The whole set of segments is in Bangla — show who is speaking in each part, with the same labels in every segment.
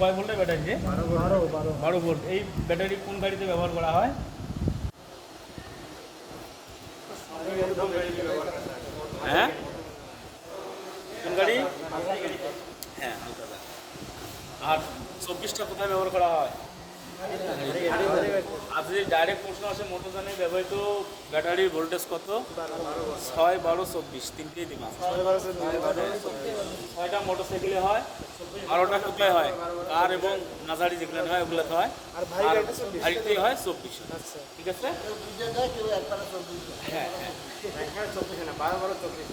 Speaker 1: কয় ভোল্টের ব্যাটারি যে
Speaker 2: বারো
Speaker 1: ভোল্ট। এই ব্যাটারি কোন গাড়িতে ব্যবহার করা হয়? হ্যাঁ? কোন গাড়ি? হ্যাঁ আর চব্বিশটা কোথায় ব্যবহার করা হয়? যদি ডাইরেক্ট প্রশ্ন আসে মোটরযানে ব্যবহৃত ব্যাটারির ভোল্টেজ কত? ছয় বারো চব্বিশ তিনটেই দিবা। ছয়টা মোটরসাইকেলে হয় বারোটা কোথায় হয়? কার এবং নাজারি যেগুলো হয় ওগুলোতে হয়।
Speaker 2: আর
Speaker 1: হয় চব্বিশ।
Speaker 2: আচ্ছা।
Speaker 1: ঠিক আছে? হ্যাঁ হ্যাঁ।
Speaker 2: বারো বারো চব্বিশ।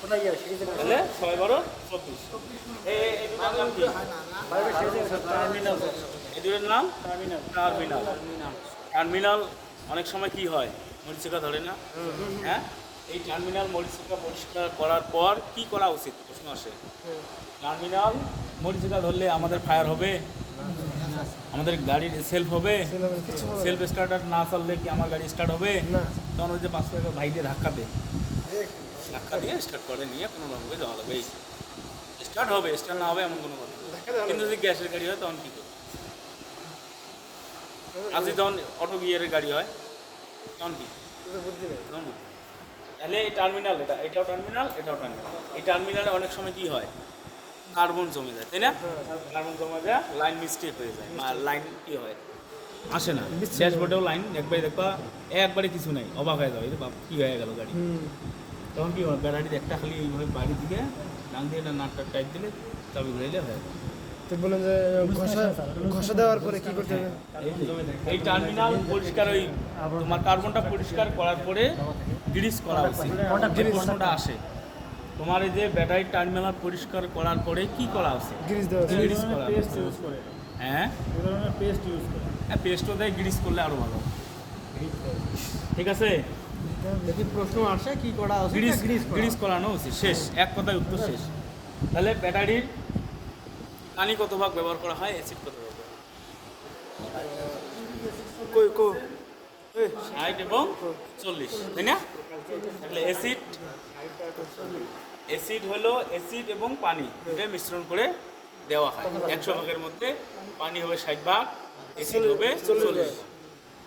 Speaker 2: কোথায় গিয়ে
Speaker 1: ছয় বারো চব্বিশ এই এই- এই দুটার নাম কি
Speaker 2: টার্মিনাল
Speaker 1: এই দুটোর নাম টার্মিনাল টার্মিনাল অনেক সময় কি হয় মরিচিকা ধরে না হ্যাঁ এই টার্মিনাল মরিচিকা পরিষ্কার করার পর কি করা উচিত প্রশ্ন আসে টার্মিনাল মরিচিকা ধরলে আমাদের ফায়ার হবে আমাদের গাড়ির সেলফ হবে সেলফ স্টার্টার না চললে কি আমার গাড়ি স্টার্ট হবে তখন ওই যে পাঁচশো টাকা ভাই দিয়ে ধাক্কা দে ধাক্কা দিয়ে স্টার্ট করে নিয়ে কোনো রকমে যাওয়া লাগবে। স্টার্ট হবে স্টার্ট না হবে এমন কোনো কথা কিন্তু যদি গ্যাসের গাড়ি হয় তখন কী করবে? আর যদি তখন অটো গিয়ারের গাড়ি হয় তখন কি? তখন তাহলে এই টার্মিনাল এটা এটাও টার্মিনাল এটাও টার্মিনাল এই টার্মিনালে অনেক সময় কি হয়? কার্বন জমে যায় তাই না? কার্বন জমে যায় লাইন মিস্টেক হয়ে যায় লাইন কি হয়? আসে না। ড্যাশবোর্ডেও লাইন একবারে দেখবা একবারে কিছু নাই অবাক হয়ে যাবে বাপ কি হয়ে গেল গাড়ি? তখন কি হয় ব্যাটারির একটা খালি এইভাবে বাড়ি দিকে ডান দিয়ে একটা নাটটা টাইট দিলে চাবি ঘুরাইলে হয়ে।
Speaker 2: তো বলেন যে ঘষা ঘষা দেওয়ার পরে কি করতে হবে?
Speaker 1: এই টার্মিনাল পরিষ্কার ওই তোমার কার্বনটা পরিষ্কার করার পরে গ্রিস করা উচিত। প্রশ্নটা আসে? তোমার এই যে ব্যাটারি টার্মিনাল পরিষ্কার করার পরে কি করা উচিত?
Speaker 2: গ্রিস দেওয়া আছে।
Speaker 1: গ্রিস করা হ্যাঁ?
Speaker 2: পেস্ট ইউজ করে।
Speaker 1: হ্যাঁ পেস্টও দেয় গ্রিস করলে আরও ভালো। ঠিক আছে?
Speaker 2: যদি প্রশ্ন আসে কি করা
Speaker 1: গ্রিস গ্রিস করানো উচিত শেষ এক কথায় উত্তর শেষ। তাহলে ব্যাটারির পানি কত ভাগ ব্যবহার করা হয় অ্যাসিড কত ভাগ হয়?
Speaker 2: কই কো?
Speaker 1: ষাট এবং চল্লিশ তাই না? তাহলে অ্যাসিড অ্যাসিড হলো অ্যাসিড এবং পানি দুটো মিশ্রণ করে দেওয়া হয়। একশো ভাগের মধ্যে পানি হবে ষাট ভাগ অ্যাসিড হবে চল্লিশ।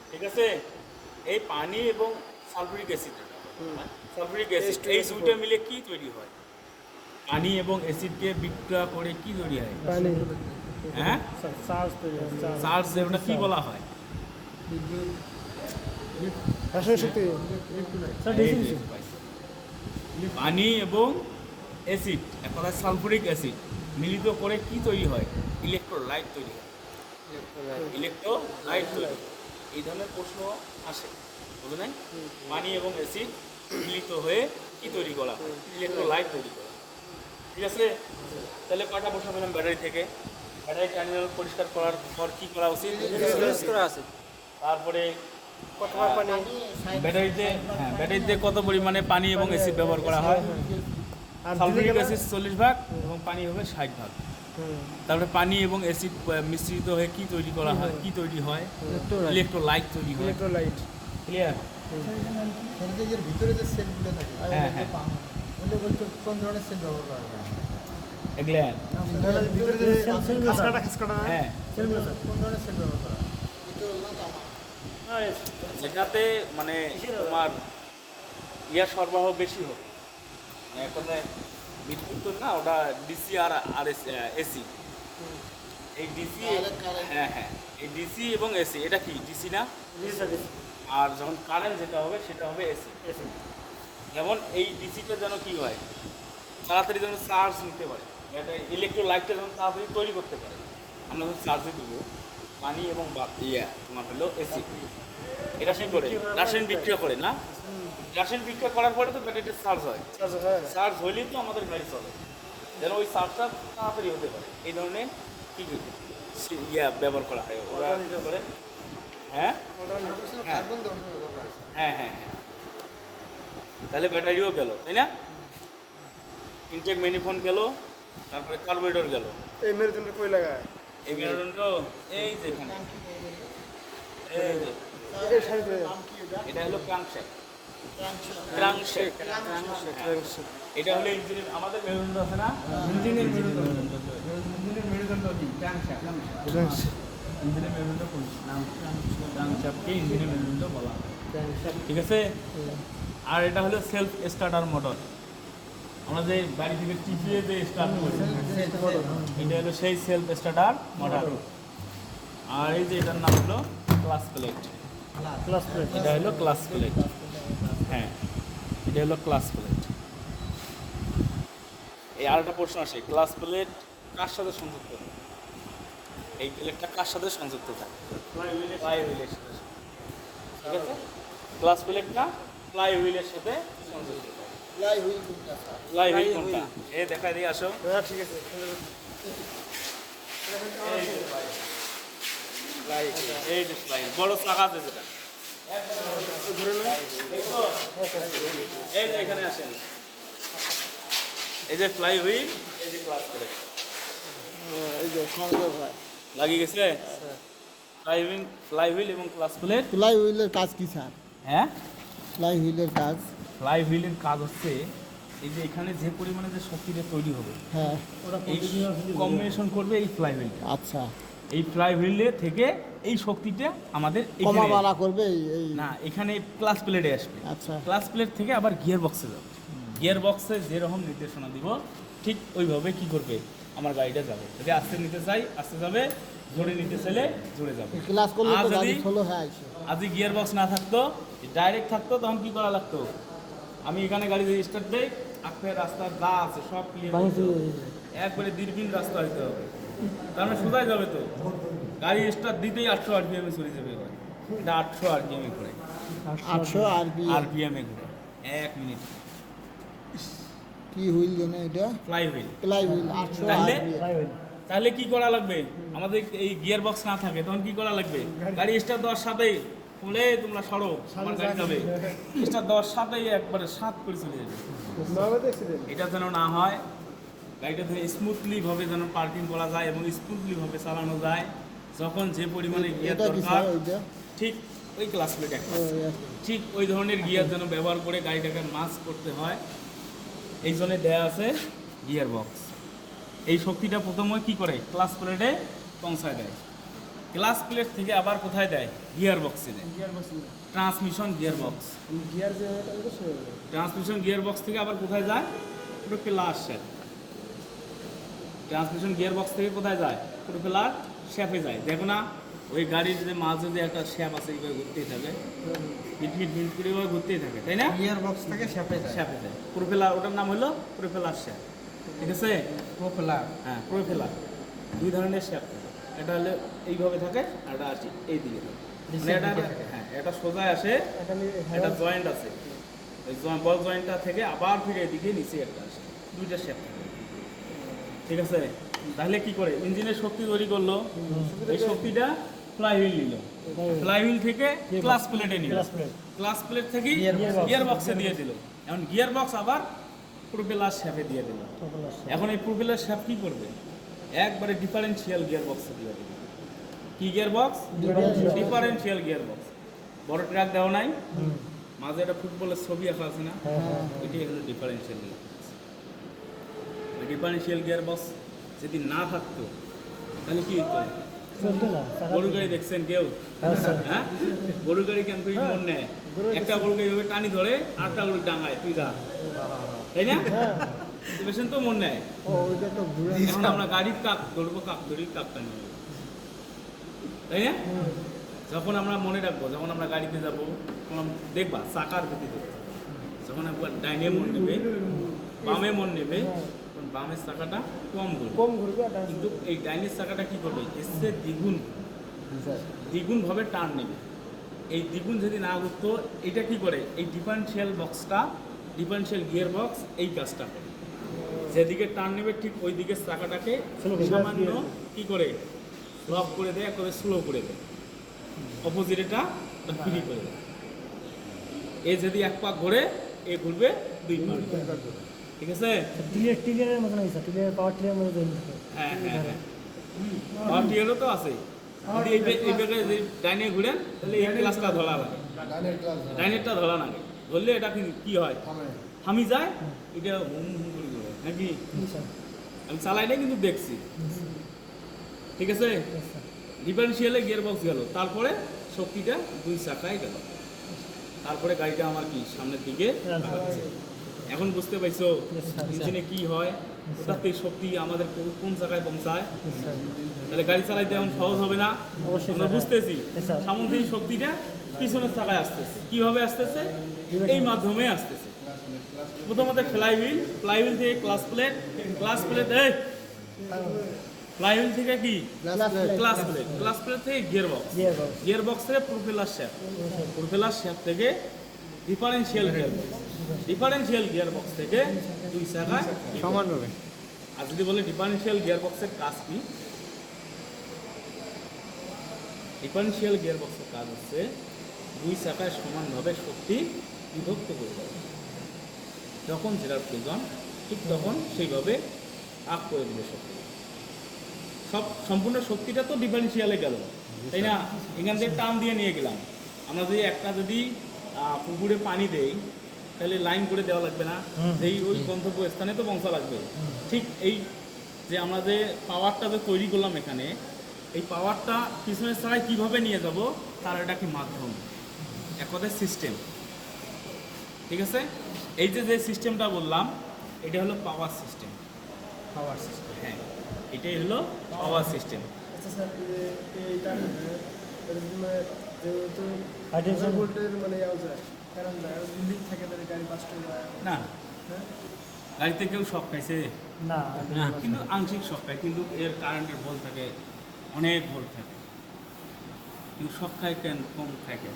Speaker 1: ঠিক আছে? এই পানি এবং সালফুরিক অ্যাসিড। সালফুরিক অ্যাসিড এই দুইটা মিলে কি তৈরি হয়? পানি এবং অ্যাসিডকে বিক্রিয়া করে কি তৈরি হয়? হ্যাঁ?
Speaker 2: চার্জ
Speaker 1: চার্জ কি বলা হয়। পানি এবং অ্যাসিড কথায় সালফুরিক অ্যাসিড মিলিত করে কি তৈরি হয়? ইলেকট্রোলাইট তৈরি হয়। ইলেকট্রোলাইট। তৈরি এই ধরনের প্রশ্ন আসে। বুঝলেন পানি এবং অ্যাসিড মিলিত হয়ে কি তৈরি করা? ইলেকট্রোলাইট তৈরি করা। ঠিক আছে? তাহলে কয়টা প্রশ্ন পেলাম ব্যাটারি থেকে? ব্যাটারি টার্মিনাল পরিষ্কার করার পর কি করা উচিত?
Speaker 2: করা আছে।
Speaker 1: তারপরে ব্যাটারিতে হ্যাঁ ব্যাটারিতে কত পরিমাণে পানি এবং অ্যাসিড ব্যবহার করা হয়?
Speaker 2: দিলে
Speaker 1: অ্যাসিড চল্লিশ ভাগ এবং পানি হবে ষাট ভাগ। তারপরে পানি এবং অ্যাসিড মিশ্রিত হয়ে কি তৈরি করা হয়? কি তৈরি হয়? ইলেকট্রোলাইট তৈরি হয়।
Speaker 2: ইলেকট্রোলাইট
Speaker 1: ক্লিয়ার
Speaker 3: ভিতরে যে সেলগুলো থাকে
Speaker 1: হ্যাঁ, হ্যাঁ।
Speaker 3: ওগুলো বলতে কোন ধরনের সেল ব্যবহার করা হয়?
Speaker 1: এগুলার
Speaker 3: ভিতরে যে
Speaker 2: খাসকাটা খাসকাটা
Speaker 1: হ্যাঁ?
Speaker 3: কোন ধরনের সেল ব্যবহার করা হয়?
Speaker 1: যেটাতে মানে তোমার ইয়ার সরবরাহ বেশি হবে এক কথায় বিদ্যুৎ তো না ওটা ডিসি আর আর এসি এই ডিসি হ্যাঁ হ্যাঁ। এই ডিসি এবং এসি এটা কি? ডিসি না? আর যখন কারেন্ট যেটা হবে সেটা হবে এসি এসি যেমন এই ডিসিটা যেন কী হয় তাড়াতাড়ি যেন চার্জ নিতে পারে। এটা ইলেকট্রোলাইটটা যেন তাড়াতাড়ি তৈরি করতে পারে। আমরা যখন চার্জে দেবো পানি এবং ইয়া। তোমার হলো এসি এটা সে করে রাসায়নিক বিক্রিয়া করে না? রাসায়নিক বিক্রিয়া করার পরে তো ব্যাটারিটা চার্জ হয়।
Speaker 2: চার্জ হয়।
Speaker 1: চার্জ হইলেই তো আমাদের গাড়ি চলে। যেন ওই চার্জটা তাড়াতাড়ি হতে পারে। এই ধরনের কী কি? ইয়া ব্যবহার করা হয়। ওরা করে? হ্যাঁ? হ্যাঁ।
Speaker 3: হয়
Speaker 1: হ্যাঁ। তাহলে ব্যাটারিও গেল তাই না? ইনটেক ম্যানিফোন গেল তারপরে কার্বোরেটর গেল।
Speaker 2: এই মেরুদণ্ড কই লাগায়?
Speaker 1: এই মেরুদণ্ড এই যে এখানে। এই যে। এটা হলো ক্রাংশেক ক্রাংশেক এটা হলো ইঞ্জিনের আমাদের মেরুদণ্ড আছে না? ইঞ্জিনের মেরুদণ্ড। পুলি ক্র্যাঙ্কশ্যাফট ইঞ্জিনের মেরুদণ্ড পুলি ক্র্যাঙ্কশ্যাফটকে ইঞ্জিনের মেরুদণ্ড বলা হয়। ঠিক আছে? আর এটা হলো সেলফ স্টার্টার মোটর। আমরা যে বাড়ি থেকে টিপিয়ে যে স্টার্ট করি এটা হলো সেই সেলফ স্টার্টার মোটর। আর এই যে এটার নাম হলো ক্লাস প্লেট।
Speaker 2: Clutch plate.
Speaker 1: এটা হলো ক্লাস প্লেট। হ্যাঁ এটা হলো ক্লাস প্লেট। এই আরেকটা প্রশ্ন আসে ক্লাস প্লেট কার সাথে সংযুক্ত? এই প্লেটটা কার সাথে সংযুক্ত থাকে? ফ্লাই হুইলের সাথে ঠিক আছে? ক্লাস প্লেটটা ফ্লাই হুইলের সাথে সংযুক্ত। ফ্লাই হুইল কোনটা? এ দেখা দিয়ে আসো।
Speaker 2: ঠিক আছে।
Speaker 1: এই যে fly এই যে বড় চাকা আছে যেটা। এই যে এখানে আসেন। এই যে ফ্লাই হুইল এই যে ক্লাস প্লেট
Speaker 2: এই যে সংযোগ হয়।
Speaker 1: লাগিয়ে গেছে ফ্লাই হুইল ফ্লাই হুইল এবং ক্লাস প্লেট
Speaker 3: ফ্লাই হুইলের কাজ কি স্যার?
Speaker 1: হ্যাঁ?
Speaker 3: ফ্লাই হুইলের কাজ।
Speaker 1: ফ্লাই হুইলের কাজ হচ্ছে এই যে এখানে যে পরিমাণে যে শক্তিটা তৈরি হবে
Speaker 3: হ্যাঁ।
Speaker 1: এই কম্বিনেশন করবে এই ফ্লাই
Speaker 3: আচ্ছা।
Speaker 1: এই ফ্লাই হুইলে থেকে এই শক্তিটা আমাদের
Speaker 3: কমা বাড়া করবে এই- এই
Speaker 1: না এখানে ক্লাস প্লেটে আসবে।
Speaker 3: আচ্ছা।
Speaker 1: ক্লাস প্লেট থেকে আবার গিয়ার বক্সে যাবে। গিয়ার বক্সে যেরকম নির্দেশনা দিব ঠিক ওইভাবে কি করবে? আমার গাড়িটা যাবে। যদি আস্তে নিতে চাই আস্তে যাবে জোরে নিতে চাইলে জোরে যাবে।
Speaker 3: ক্লাস করলে
Speaker 1: আর যদি- গিয়ার বক্স না থাকতো ডাইরেক্ট থাকতো তখন কি করা লাগতো? আমি এখানে গাড়ি স্টার্ট দেই আপনি রাস্তার যা আছে সব ক্লিয়ার একবারে দীর্ঘিন রাস্তা হইতে হবে। তার মানে সোজাই যাবে তো। গাড়ি স্টার্ট দিতেই আটশো আরপিএমে চলে যাবে এবার। এটা আটশো আরপিএমে ঘুরে
Speaker 3: আটশো
Speaker 1: আরপিএমে ঘুরে এক মিনিট
Speaker 3: কি হুইল জানে এটা?
Speaker 1: ফ্লাই হুইল
Speaker 3: ফ্লাই হুইল
Speaker 1: তাহলে? তাহলে কি করা লাগবে? আমাদের এই গিয়ার বক্স না থাকে তখন কি করা লাগবে? গাড়ি স্টার্ট দেওয়ার সাথেই বলে তোমরা সরো আমার গাড়ি যাবে। স্টার্ট দেওয়ার সাথেই একবারে সাত করে চলে যাবে। এটা যেন না হয় গাড়িটা যেন স্মুথলি ভাবে যেন পার্কিং করা যায় এবং স্মুথলি ভাবে চালানো যায় যখন যে পরিমাণে গিয়ার দরকার ঠিক ওই ক্লাস প্লেট একটা। ঠিক ওই ধরনের গিয়ার যেন ব্যবহার করে গাড়িটাকে মাস্ক করতে হয়। এই জন্য দেয়া আছে গিয়ার বক্স এই শক্তিটা প্রথমে কি করে? ক্লাস প্লেটে পৌঁছায় দেয়। ক্লাস প্লেট থেকে আবার কোথায় দেয়? গিয়ার বক্সে দেয়। Transmission gearbox
Speaker 2: gear
Speaker 1: transmission gearbox থেকে আবার কোথায় যায়? পুরো প্লাস শ্যাপ ট্রান্সমিশন গিয়ার বক্স থেকে কোথায় যায়? পুরো প্লাস শেফে যায়। দেখো না ওই গাড়ির যে মাঝে যে একটা শ্যাপ আছে এইভাবে ঘুরতেই থাকে। মিট মিট মিট করে এইভাবে ঘুরতেই থাকে তাই না?
Speaker 3: গিয়ার বক্স থেকে শেপে
Speaker 1: শ্যাপে যায়। প্রোপেলার ওটার নাম হলো প্রোপেলার শ্যাপ। ঠিক আছে?
Speaker 3: প্রোপেলার
Speaker 1: হ্যাঁ প্রোপেলার দুই ধরনের শ্যাপ। থাকে এটা হলে এইভাবে থাকে আর এটা আসে এই দিকে থাকে। মানে এটা হ্যাঁ এটা সোজা আসে একটা জয়েন্ট আছে। ওই বল জয়েন্টটা থেকে আবার ফিরে এদিকে নিচে একটা আসে। দুইটা শ্যাপ থাকে। ঠিক আছে? তাহলে কি করে? ইঞ্জিনের শক্তি তৈরি করল। এই শক্তিটা ফ্লাই হুইল নিল। ফ্লাই হুইল থেকে ক্লাস প্লেটে নিল।
Speaker 2: ক্লাস প্লেট
Speaker 1: থেকে গিয়ার বক্সে দিয়ে দিল। এখন গিয়ার বক্স আবার প্রোপেলার শ্যাপে দিয়ে দিল। এখন এই প্রোপেলার শ্যাপ কি করবে? একবারে ডিফারেন্সিয়াল গিয়ার বক্সে দিয়ে দিল। কি gear box differential gear box বড় ট্র্যাক দেওয়া নাই। মাঝে একটা ফুটবলের ছবি আঁকা আছে না? এটি হলো differential gear box differential gear box যদি না থাকতো তাহলে কি হতো গরু গাড়ি দেখছেন কেউ? হ্যাঁ গরু গাড়ি কেন তুই মন নেয়? একটা গরু গাড়ি টানি ধরে একটা গরু ডাঙায় তুই যা। তাই না? তো মন নেয়। এখন আমরা গাড়ির কাক ধরবো কাক ধরি কাক টানি তাই না? যখন আমরা মনে রাখব যখন আমরা গাড়িতে যাব তখন দেখবা চাকার গতি দেখবে যখন একবার ডাইনে মন নেবে বামে মন নেবে বামের চাকাটা কম ঘুরবে।
Speaker 2: কম ঘুরবে
Speaker 1: কিন্তু এই ডাইনের চাকাটা কি করবে? এসে দ্বিগুণ দ্বিগুণ ভাবে টার্ন নেবে। এই দ্বিগুণ যদি না ঘুরতো এটা কি করে? এই ডিফারেন্সিয়াল বক্সটা ডিফারেন্সিয়াল গিয়ার বক্স এই কাজটা করে। যেদিকে টার্ন নেবে ঠিক ওই দিকের চাকাটাকে সামান্য. কি করে? লক করে দেয় একেবারে স্লো করে দেয়। অপোজিট এটা ফ্রি করে দেয়। এ যদি এক পাক ঘুরে এ ঘুরবে দুই পাক ঠিক আছে?
Speaker 2: মতন পাওয়ার মতো
Speaker 1: হ্যাঁ হ্যাঁ হ্যাঁ। আর টিএলও তো আছে। যদি এই এই বেগে যদি ডাইনে ঘুরেন তাহলে এই ক্লাসটা ধরা লাগে। ডাইনেরটা ধরা লাগে। ধরলে এটা কি হয়? থামি। যায়? এটা হুম হুম করে ঘুরে নাকি? আমি চালাইলে কিন্তু দেখছি। ঠিক আছে? ডিফারেন্সিয়ালে গিয়ার বক্স গেল। তারপরে শক্তিটা দুই চাকায় গেল। তারপরে গাড়িটা আমার কি? সামনের দিকে। এখন বুঝতে পাইছো ইঞ্জিনে কি হয় থেকে শক্তি আমাদের কোন- জায়গায় পৌঁছায়। তাহলে গাড়ি চালাইতে এখন সহজ হবে না। আমরা বুঝতেছি। সামুদ্রিক শক্তিটা পিছনের চাকায় আসতেছে। কীভাবে আসতেছে? এই মাধ্যমে আসতেছে। প্রথমত ফ্লাই হুইল ফ্লাই হুইল থেকে ক্লাস প্লেট। ক্লাস প্লেট এই! ফ্লাই হুইল থেকে কি? ক্লাস প্লেট ক্লাস প্লেট থেকে gear box
Speaker 4: gear box
Speaker 1: gear box থেকে প্রোপেলার শ্যাফট প্রোপেলার শ্যাফট থেকে differential gear box differential gear box থেকে দুই চাকায়
Speaker 2: সমানভাবে
Speaker 1: আর যদি বলে ডিফারেন্সিয়াল গিয়ার বক্সের কাজ কি? ডিফারেন্সিয়াল গিয়ার বক্সের কাজ হচ্ছে দুই চাকায় সমানভাবে শক্তি বিভক্ত করে দেওয়া। যখন যেটার প্রয়োজন ঠিক তখন সেইভাবে আপ করে দিবে শক্তি। সব সম্পূর্ণ শক্তিটা তো ডিফারেন্সিয়ালে গেল। তাই না? এখান থেকে টান দিয়ে নিয়ে গেলাম। আমরা যদি একটা যদি পুকুরে পানি দেই তাহলে লাইন করে দেওয়া লাগবে না। এই ওই গন্তব্য স্থানে তো পৌঁছা লাগবে। ঠিক এই যে আমরা যে পাওয়ারটা যে তৈরি করলাম এখানে এই পাওয়ারটা পিছনের ছাড়াই কীভাবে নিয়ে যাব তার এটা কি মাধ্যম? এক কথায় সিস্টেম ঠিক আছে? এই যে যে সিস্টেমটা বললাম এটা হলো পাওয়ার সিস্টেম
Speaker 3: পাওয়ার সিস্টেম
Speaker 1: হ্যাঁ এটাই হলো পাওয়ার সিস্টেম
Speaker 2: আচ্ছা স্যার এইটা যেহেতু
Speaker 4: tension?
Speaker 2: ভোল্টের মানে যায় কারণ লিক থাকে তাহলে গাড়ি বাস্ট যায়
Speaker 1: না। গাড়িতে কেউ শক খাইছে
Speaker 4: না
Speaker 1: কিন্তু আংশিক শক খায় কিন্তু এর কারেন্টের ভোল্ট থাকে অনেক ভোল্ট থাকে। কিন্তু শক খায় কেন? কম থাকে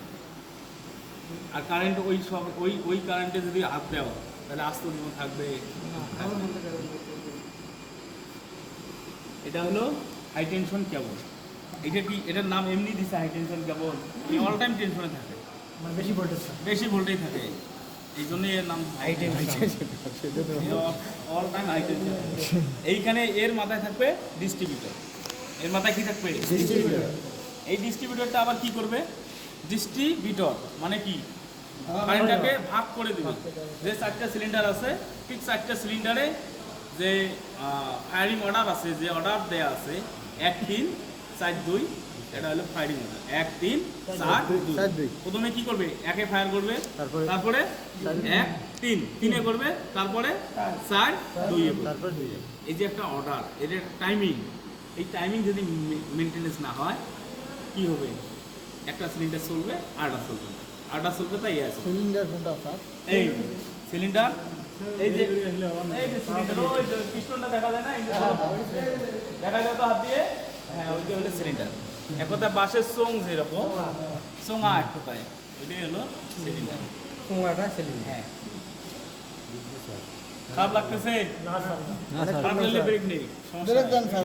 Speaker 1: আর কারেন্ট ওই সব ওই ওই কারেন্টে যদি হাত দেওয়া তাহলে আস্ত জীবন থাকবে। এটা হলো হাই টেনশন কেবল এটা কি এটার নাম এমনি দিছে হাই টেনশন কেবল। এই অল টাইম টেনশনে থাকে।
Speaker 4: মানে বেশি ভোল্টেজ
Speaker 1: বেশি ভোল্টেজ থাকে। এই জন্যই এর নাম high tension all time high tension এইখানে এর মাথায় থাকবে ডিস্ট্রিবিউটর এর মাথায় কি থাকবে? ডিস্ট্রিবিউটর এই ডিস্ট্রিবিউটরটা আবার কি করবে? ডিস্ট্রিবিউটর মানে কি? কারেন্টটাকে ভাগ করে। দিবে। যে চারটা সিলিন্ডার আছে ঠিক চারটা সিলিন্ডারে যে ফায়ারিং অর্ডার আছে যে অর্ডার দেয়া আছে এক তিন চার দুই এটা হলো ফায়ারিং অর্ডার এক তিন চার দুই। প্রথমে কি করবে? একে ফায়ার করবে।
Speaker 2: তারপরে?
Speaker 1: তারপরে এক তিন। তিনে করবে। তারপরে চার। দুই। এই যে একটা অর্ডার এর টাইমিং এই টাইমিং যদি মেনটেনেন্স না হয় কি হবে? একটা সিলিন্ডার চলবে আরটা চলবে না। আরটা চলবে তাই আছে।
Speaker 2: সিলিন্ডার কোনটা স্যার
Speaker 1: এই সিলিন্ডার এই যে এই যে সিলিন্ডার ওই পিস্টনটা দেখা যায় না? দেখা যায় তো হাত দিয়ে? হ্যাঁ ওইটা হলো সিলিন্ডার এক কথা বাসের চোং যেরকম চোঙা এক কথায়। ওইটাই হলো সিলিন্ডার হ্যাঁ। খারাপ লাগতেছে?
Speaker 4: না স্যার।
Speaker 1: খারাপ লাগলে ব্রেক নেই সমস্যা